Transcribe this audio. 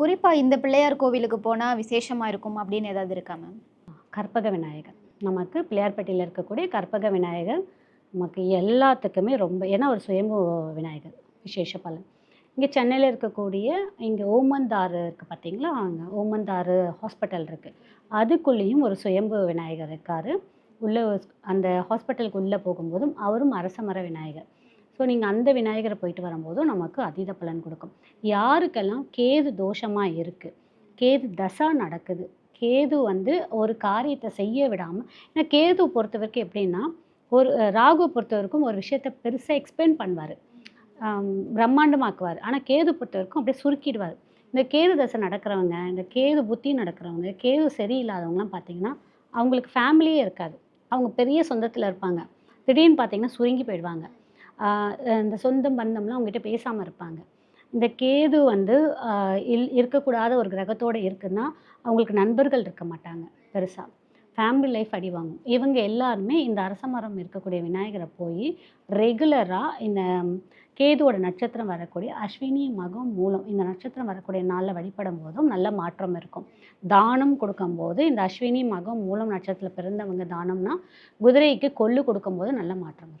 குறிப்பாக இந்த பிள்ளையார் கோவிலுக்கு போனால் விசேஷமாக இருக்கும் அப்படின்னு ஏதாவது இருக்கா மேம் கற்பக விநாயகர். நமக்கு பிள்ளையார்பட்டியில் இருக்கக்கூடிய கற்பக விநாயகர் நமக்கு எல்லாத்துக்குமே ரொம்ப ஏன்னா ஒரு சுயம்பு விநாயகர் விசேஷ பலன். இங்கே சென்னையில் இருக்கக்கூடிய இங்கே ஓமந்தாறு இருக்குது பார்த்தீங்களா? அங்கே ஓமந்தாறு ஹாஸ்பிட்டல் இருக்குது அதுக்குள்ளேயும் ஒரு சுயம்பு விநாயகர் இருக்கார். உள்ளே அந்த ஹாஸ்பிட்டலுக்கு உள்ளே போகும்போதும் அவரும் அரசமர விநாயகர். ஸோ நீங்கள் அந்த விநாயகரை போயிட்டு வரும்போதும் நமக்கு அதீத பலன் கொடுக்கும். யாருக்கெல்லாம் கேது தோஷமாக இருக்குது கேது தசா நடக்குது கேது வந்து ஒரு காரியத்தை செய்ய விடாமல் ஏன்னா கேது பொறுத்த வரைக்கும் எப்படின்னா ஒரு ராகுவை ராகு பொறுத்த வரைக்கும் ஒரு விஷயத்தை பெருசாக எக்ஸ்பிளைன் பண்ணுவார். பிரம்மாண்டமாக்குவார். ஆனால் கேது பொறுத்த வரைக்கும் அப்படியே சுருக்கிடுவார். இந்த கேது தசை நடக்கிறவங்க இந்த கேது புத்தி நடக்கிறவங்க கேது சரியில்லாதவங்களாம் பார்த்தீங்கன்னா அவங்களுக்கு ஃபேமிலியே இருக்காது. அவங்க பெரிய சொந்தத்தில் இருப்பாங்க. திடீர்னு பார்த்தீங்கன்னா சுருங்கி போயிடுவாங்க. இந்த சொந்தம் பந்தம்லாம் அவங்ககிட்ட பேசாமல் இருப்பாங்க. இந்த கேது வந்து இல் இருக்கக்கூடாத ஒரு கிரகத்தோடு இருக்குன்னா அவங்களுக்கு நண்பர்கள் இருக்க மாட்டாங்க பெருசாக ஃபேமிலி லைஃப் அடிவாங்கும் இவங்க எல்லாருமே இந்த அரச மரம் இருக்கக்கூடிய விநாயகரை போய் ரெகுலராக இந்த கேதுவோட நட்சத்திரம் வரக்கூடிய அஸ்வினி மகம் மூலம் இந்த நட்சத்திரம் வரக்கூடிய நாளில் வழிபடும் போதும் நல்ல மாற்றம் இருக்கும். தானம் கொடுக்கும்போது இந்த அஸ்வினி மகம் மூலம் நட்சத்திரத்தில் பிறந்தவங்க தானம்னா குதிரைக்கு கொள்ளு கொடுக்கும்போது நல்ல மாற்றம் இருக்கும்.